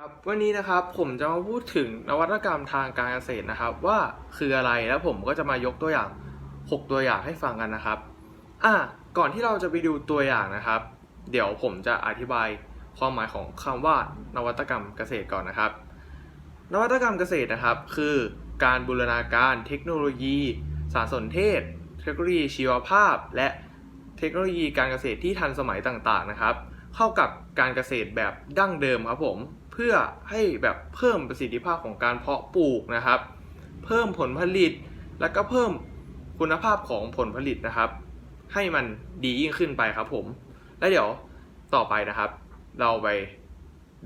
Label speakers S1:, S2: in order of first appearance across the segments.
S1: ครับวันนี้นะครับผมจะมาพูดถึงนวัตกรรมทางการเกษตรนะครับ ว่าคืออะไรแล้วผมก็จะมายกตัวอย่าง 6 ตัวอย่างให้ฟังกันนะครับอะก่อนที่เราจะไปดูตัวอย่างนะครับ เดี๋ยวผมจะอธิบายความหมายของคำว่านวัตกรรมเกษตรก่อนนะครับ นวัตกรรมเกษตรนะครับ คือการบูรณาการเทคโนโลยี สารสนเทศ เทคโนโลยีชีวภาพ และเทคโนโลยีการเกษตรที่ทันสมัยต่างๆนะครับ เข้ากับการเกษตรแบบดั้งเดิมครับผม เพื่อให้แบบเพิ่มประสิทธิภาพของการเพาะปลูกนะครับ เพิ่มผลผลิต แล้วก็เพิ่มคุณภาพของผลผลิตนะครับ ให้มันดียิ่งขึ้นไปครับผม และเดี๋ยวต่อไปนะครับ เราไป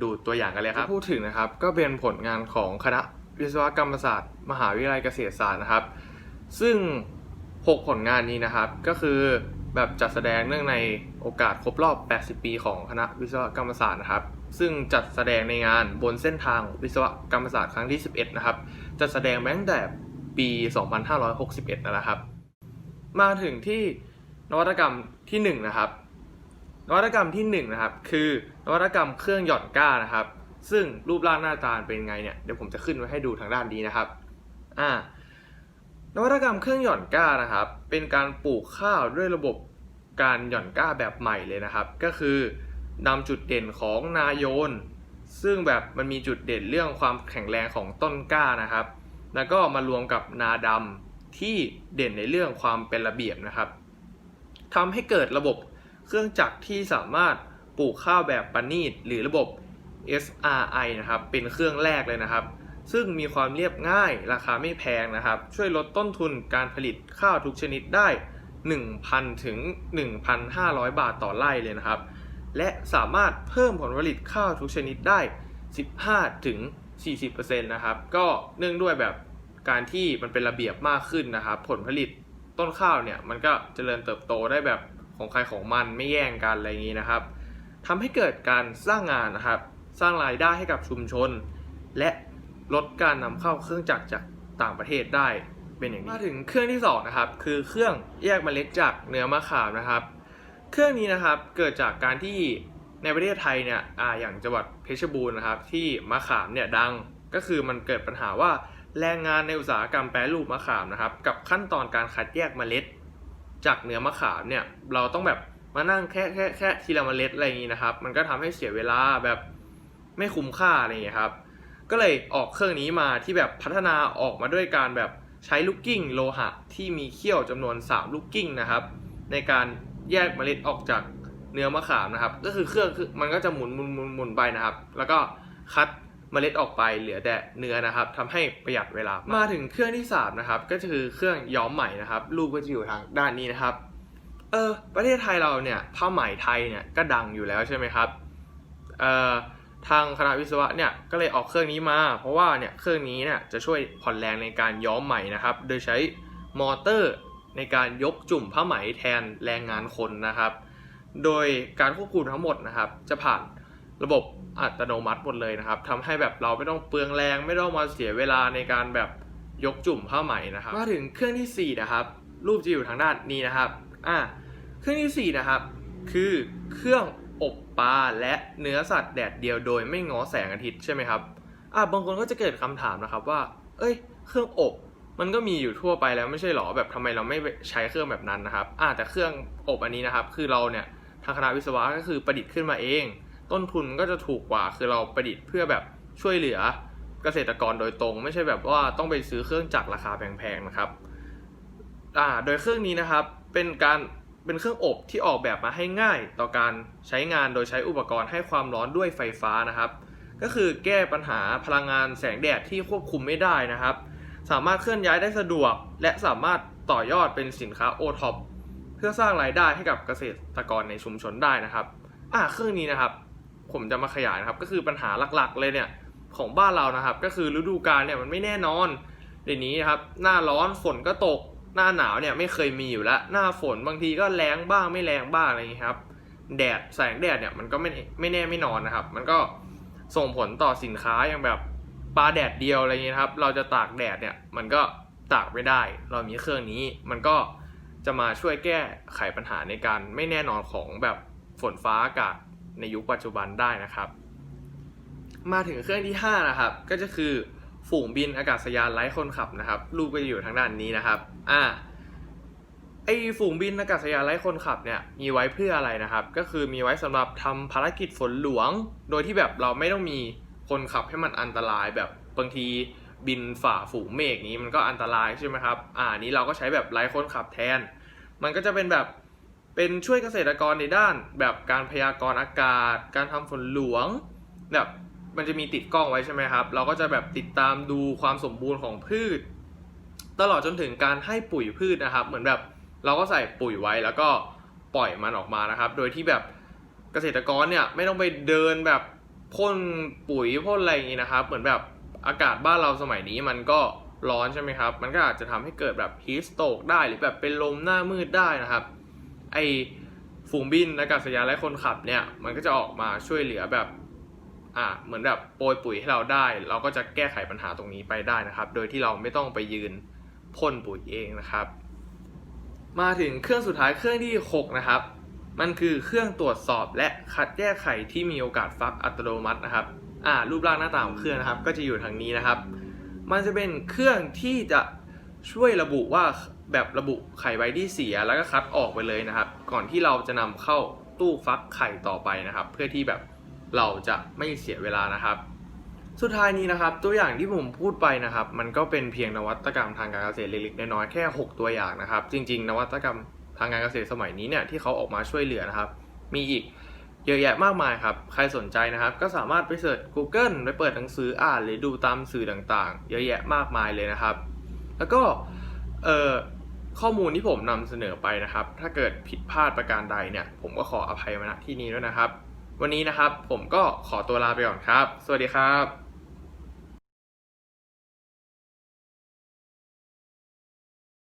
S1: ดูตัวอย่างกันเลยครับพูดถึงนะครับ ก็เป็นผลงานของคณะวิศวกรรมศาสตร์ มหาวิทยาลัยเกษตรศาสตร์นะครับ ซึ่ง 6 ผลงานนี้นะครับ ก็คือแบบจัดแสดงเนื่องในโอกาสครบรอบ 80 ปีของคณะวิศวกรรมศาสตร์นะครับ ซึ่งจัดแสดงในงานบนเส้นทางวิศวกรรมศาสตร์ครั้งที่ 11 นะครับ จัดแสดงมาตั้งแต่ปี 2561 นะครับ มาถึงที่นวัตกรรมที่ 1 นะครับ นวัตกรรมที่ 1 นะครับ คือนวัตกรรมเครื่องหย่อนก้านะครับ ซึ่งรูปร่างหน้าตาเป็นไงเนี่ย เดี๋ยวผมจะขึ้นไว้ให้ดูทางด้านนี้นะครับ อ่านวัตกรรมเครื่องหย่อนก้านะครับ เป็นการปลูกข้าวด้วยระบบการหย่อนก้าแบบใหม่เลยนะครับ ก็คือ นำจุดเด่นของนาโยน ซึ่งแบบมันมีจุดเด่นเรื่องความแข็งแรงของต้นกล้านะครับ แล้วก็มารวมกับนาดำที่เด่นในเรื่องความเป็นระเบียบนะครับทำให้เกิดระบบเครื่องจักรที่สามารถปลูกข้าวแบบประณีตหรือระบบ SRI นะครับ เป็นเครื่องแรกเลยนะครับ ซึ่งมีความเรียบง่ายราคาไม่แพงนะครับ ช่วยลดต้นทุนการผลิตข้าวทุกชนิดได้ 1,000 ถึง 1,500 บาทต่อไร่เลยนะครับ และสามารถเพิ่มผลผลิตข้าวทุกชนิดได้ 15ถึง40%นะครับ ก็เนื่องด้วยแบบการที่มันเป็นระเบียบมากขึ้นนะครับ ผลผลิตต้นข้าวเนี่ยมันก็เจริญเติบโตได้แบบของใครของมันไม่แย่งกันอะไรอย่างนี้นะครับทำให้เกิดการสร้างงานนะครับ สร้างรายได้ให้กับชุมชน และลดการนำเข้าเครื่องจักรจากต่างประเทศได้เป็นอย่างนี้มาถึงเครื่องที่สองนะครับคือเครื่องแยกเมล็ดจากเนื้อมะขามนะครับ เครื่องนี้นะครับเกิดจากการที่ในประเทศไทยเนี่ยออย่างจังหวัดเพชรบูรณ์นะครับ ที่มะขามเนี่ยดังก็คือมันเกิดปัญหาว่าแรงงานในอุตสาหกรรมแปรรูปมะขามนะครับ กับขั้นตอนการคัดแยกเมล็ด จากเนื้อมะขามเนี่ยเราต้องแบบมานั่งแค่แค่แค่ทีละเมล็ดอะไรอย่างนี้นะครับ มันก็ทำให้เสียเวลาแบบไม่คุ้มค่าอะไรอย่างนี้ยครับ ก็เลยออกเครื่องนี้มาที่แบบพัฒนาออกมาด้วยการแบบใช้ลูกกิ้งโลหะที่มีเขี้ยวจำนวน 3 ลูกกิ้งนะครับ ในการ แยกเมล็ดออกจากเนื้อมะขามนะครับ ก็คือเครื่องคือมันก็จะหมุนหมุนหมุนหมุนไปนะครับ แล้วก็คัดเมล็ดออกไปเหลือแต่เนื้อนะครับทำให้ประหยัดเวลา มาถึงเครื่องที่3นะครับ ก็คือเครื่องย้อมไหมนะครับ รูปก็จะอยู่ทางด้านนี้นะครับ เออประเทศไทยเราเนี่ยผ้าไหมไทยเนี่ยก็ดังอยู่แล้วใช่ไหมครับ เอ่อทางคณะวิศวะเนี่ยก็เลยออกเครื่องนี้มา เพราะว่าเนี่ยเครื่องนี้เนี่ยจะช่วยผ่อนแรงในการย้อมไหมนะครับ โดยใช้มอเตอร์ ในการยกจุ่มผ้าไหมแทนแรงงานคนนะครับ โดยการควบคุมทั้งหมดนะครับ จะผ่านระบบอัตโนมัติหมดเลยนะครับทำให้แบบเราไม่ต้องเปลืองแรงไม่ต้องมาเสียเวลาในการแบบยกจุ่มผ้าไหมนะครับมาถึงเครื่องที่สี่นะครับ รูปจะอยู่ทางด้านนี้นะครับอ่าเครื่องที่สี่นะครับ คือเครื่องอบปลาและเนื้อสัตว์แดดเดียวโดยไม่ง้อแสงอาทิตย์ใช่ไหมครับอะบางคนก็จะเกิดคำถามนะครับว่า เอ้ย เครื่องอบ มันก็มีอยู่ทั่วไปแล้วไม่ใช่หรอแบบทำไมเราไม่ใช้เครื่องแบบนั้นนะครับอะแต่เครื่องอบอันนี้นะครับ คือเราเนี่ยทางคณะวิศวะก็คือประดิษฐ์ขึ้นมาเอง ต้นทุนก็จะถูกกว่าคือเราประดิษฐ์เพื่อแบบช่วยเหลือเกษตรกรโดยตรง ไม่ใช่แบบว่าต้องไปซื้อเครื่องจักรราคาแพงๆนะครับอ่าโดยเครื่องนี้นะครับเป็นการเป็นเครื่องอบที่ออกแบบมาให้ง่ายต่อการใช้งานโดยใช้อุปกรณ์ให้ความร้อนด้วยไฟฟ้านะครับ ก็คือแก้ปัญหาพลังงานแสงแดดที่ควบคุมไม่ได้นะครับ สามารถเคลื่อนย้ายได้สะดวก และสามารถต่อยอดเป็นสินค้าโอท็อปเพื่อสร้างรายได้ให้กับเกษตรกรในชุมชนได้นะครับอ่าเครื่องนี้นะครับ ผมจะมาขยายนะครับ ก็คือปัญหาหลักๆ เลยเนี่ยของบ้านเรานะครับ ก็คือฤดูกาลเนี่ยมันไม่แน่นอนเดี๋ยวนี้ครับ หน้าร้อนฝนก็ตก หน้าหนาวเนี่ยไม่เคยมีอยู่แล้ว หน้าฝนบางทีก็แรงบ้างไม่แรงบ้างอะไรอย่างนี้ครับ แดดแสงแดดเนี่ยมันก็ไม่ไม่แน่ไม่นอนนะครับ มันก็ส่งผลต่อสินค้าอย่างแบบ ปลาแดดเดียวอะไรอย่างนี้ครับ เราจะตากแดดเนี่ยมันก็ตากไม่ได้ เรามีเครื่องนี้ มันก็จะมาช่วยแก้ไขปัญหาในการไม่แน่นอนของแบบฝนฟ้าอากาศในยุคปัจจุบันได้นะครับ มาถึงเครื่องที่ 5 นะครับ ก็จะคือฝูงบินอากาศยานไร้คนขับนะครับ รูปก็จะอยู่ทางด้านนี้นะครับ อ่า ไอฝูงบินอากาศยานไร้คนขับเนี่ย มีไว้เพื่ออะไรนะครับ ก็คือมีไว้สำหรับทำภารกิจฝนหลวง โดยที่แบบเราไม่ต้องมี คนขับให้มันอันตรายแบบบางทีบินฝ่าฝูงเมฆนี้มันก็อันตรายใช่ไหมครับ อ่านี้เราก็ใช้แบบไร้คนขับแทน มันก็จะเป็นแบบเป็นช่วยเกษตรกรในด้าน แบบการพยากรณ์อากาศ การทำฝนหลวงแบบมันจะมีติดกล้องไว้ใช่ไหมครับ เราก็จะแบบติดตามดูความสมบูรณ์ของพืช ตลอดจนถึงการให้ปุ๋ยพืชนะครับ เหมือนแบบเราก็ใส่ปุ๋ยไว้แล้วก็ปล่อยมันออกมานะครับ โดยที่แบบเกษตรกรเนี่ยไม่ต้องไปเดินแบบ พ่นปุ๋ยพ่นอะไรอย่างนี้นะครับ เหมือนแบบอากาศบ้านเราสมัยนี้มันก็ร้อนใช่ไหมครับ มันก็อาจจะทำให้เกิดแบบฮีสโตกได้หรือแบบเป็นลมหน้ามืดได้นะครับ ไอฝูงบินอากาศยานและคนขับเนี่ย มันก็จะออกมาช่วยเหลือแบบ อ่า เหมือนแบบโปรยปุ๋ยให้เราได้ เราก็จะแก้ไขปัญหาตรงนี้ไปได้นะครับ โดยที่เราไม่ต้องไปยืนพ่นปุ๋ยเองนะครับ มาถึงเครื่องสุดท้ายเครื่องที่ 6 นะครับ มันคือเครื่องตรวจสอบและคัดแก้ไขที่มีโอกาสฟักอัตโนมัตินะครับอ่ารูปร่างหน้าตาของเครื่องนะครับ ก็จะอยู่ทางนี้นะครับ มันจะเป็นเครื่องที่จะช่วยระบุว่าแบบระบุไข่ไว้ที่เสียแล้วก็คัดออกไปเลยนะครับ ก่อนที่เราจะนำเข้าตู้ฟักไข่ต่อไปนะครับ เพื่อที่แบบเราจะไม่เสียเวลานะครับ สุดท้ายนี้นะครับ ตัวอย่างที่ผมพูดไปนะครับ มันก็เป็นเพียงนวัตกรรมทางการเกษตรเล็กๆน้อยๆแค่ 6 ตัวอย่างนะครับ จริง ๆ นวัตกรรม ทางการเกษตรสมัยนี้เนี่ยที่เขาออกมาช่วยเหลือนะครับ มีอีกเยอะแยะมากมายครับ ใครสนใจนะครับ ก็สามารถไปเสิร์ช Google ไปเปิดหนังสืออ่านหรือดูตามสื่อต่างๆ เยอะแยะมากมายเลยนะครับ แล้วก็เอ่อข้อมูลที่ผมนำเสนอไปนะครับ ถ้าเกิดผิดพลาดประการใดเนี่ย ผมก็ขออภัยมาณที่นี้ด้วยนะครับ วันนี้นะครับผมก็ขอตัวลาไปก่อนครับ สวัสดีครับ